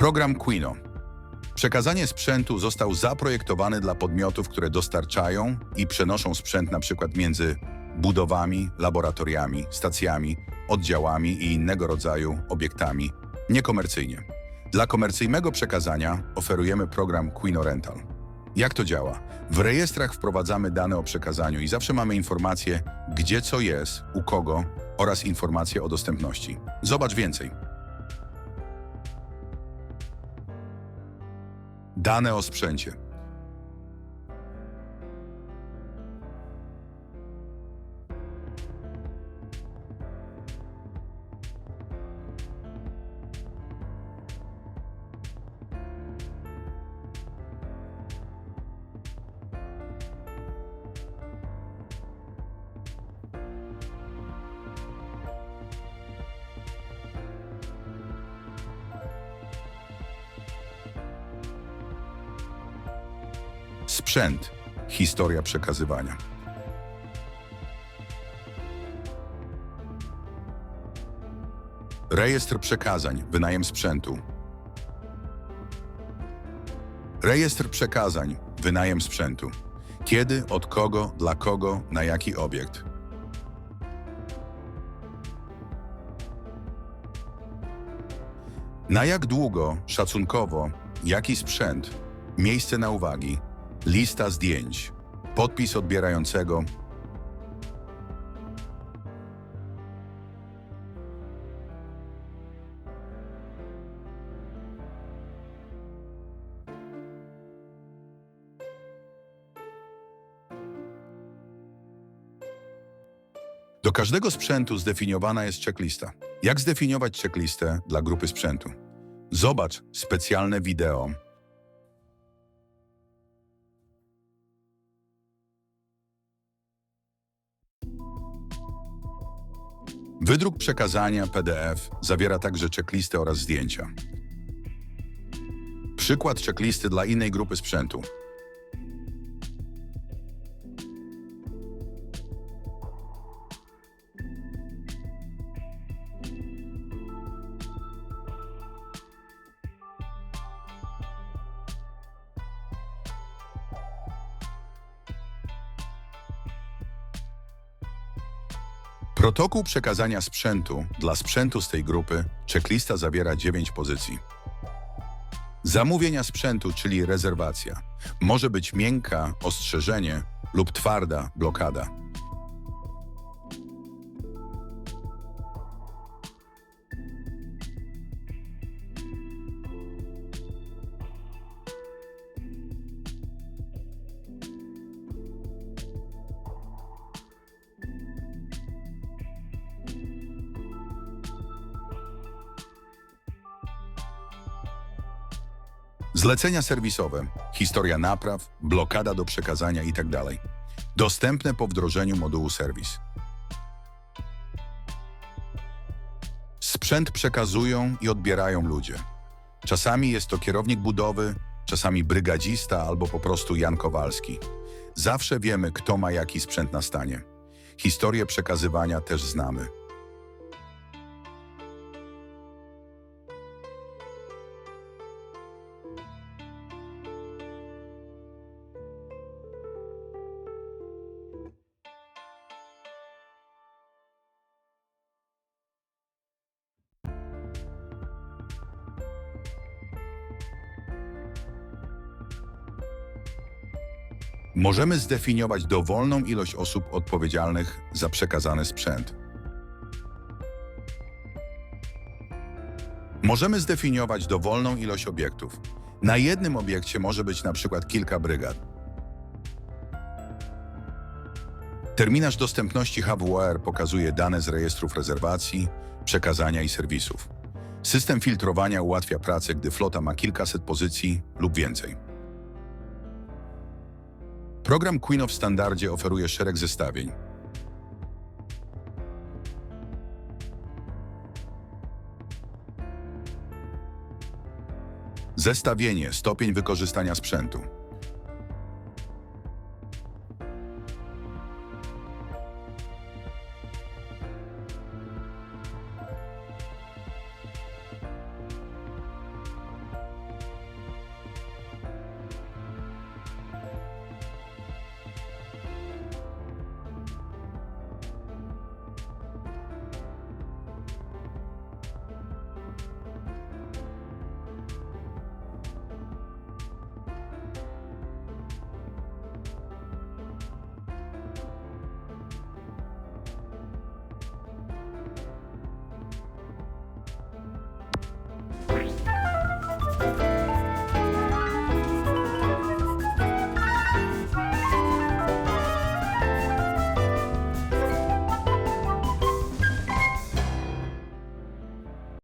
Program Quino. Przekazanie sprzętu został zaprojektowany dla podmiotów, które dostarczają i przenoszą sprzęt przykład między budowami, laboratoriami, stacjami, oddziałami i innego rodzaju obiektami niekomercyjnie. Dla komercyjnego przekazania oferujemy program Quino Rental. Jak to działa? W rejestrach wprowadzamy dane o przekazaniu i zawsze mamy informacje, gdzie co jest, u kogo oraz informacje o dostępności. Zobacz więcej. Dane o sprzęcie. Sprzęt. Historia przekazywania. Rejestr przekazań. Wynajem sprzętu. Rejestr przekazań. Wynajem sprzętu. Kiedy, od kogo, dla kogo, na jaki obiekt. Na jak długo, szacunkowo, jaki sprzęt, miejsce na uwagi, lista zdjęć, podpis odbierającego, Do każdego sprzętu zdefiniowana jest checklista. Jak zdefiniować checklistę dla grupy sprzętu? Zobacz specjalne wideo. Wydruk przekazania PDF zawiera także checklistę oraz zdjęcia. Przykład checklisty dla innej grupy sprzętu. Protokół przekazania sprzętu dla sprzętu z tej grupy, checklista zawiera 9 pozycji. Zamówienia sprzętu, czyli rezerwacja, może być miękka, ostrzeżenie lub twarda, blokada. Zlecenia serwisowe, historia napraw, blokada do przekazania itd. Dostępne po wdrożeniu modułu serwis. Sprzęt przekazują i odbierają ludzie. Czasami jest to kierownik budowy, czasami brygadzista albo po prostu Jan Kowalski. Zawsze wiemy, kto ma jaki sprzęt na stanie. Historię przekazywania też znamy. Możemy zdefiniować dowolną ilość osób odpowiedzialnych za przekazany sprzęt. Możemy zdefiniować dowolną ilość obiektów. Na jednym obiekcie może być na przykład kilka brygad. Terminarz dostępności HWR pokazuje dane z rejestrów rezerwacji, przekazania i serwisów. System filtrowania ułatwia pracę, gdy flota ma kilkaset pozycji lub więcej. Program Queen w standardzie oferuje szereg zestawień. Zestawienie, stopień wykorzystania sprzętu.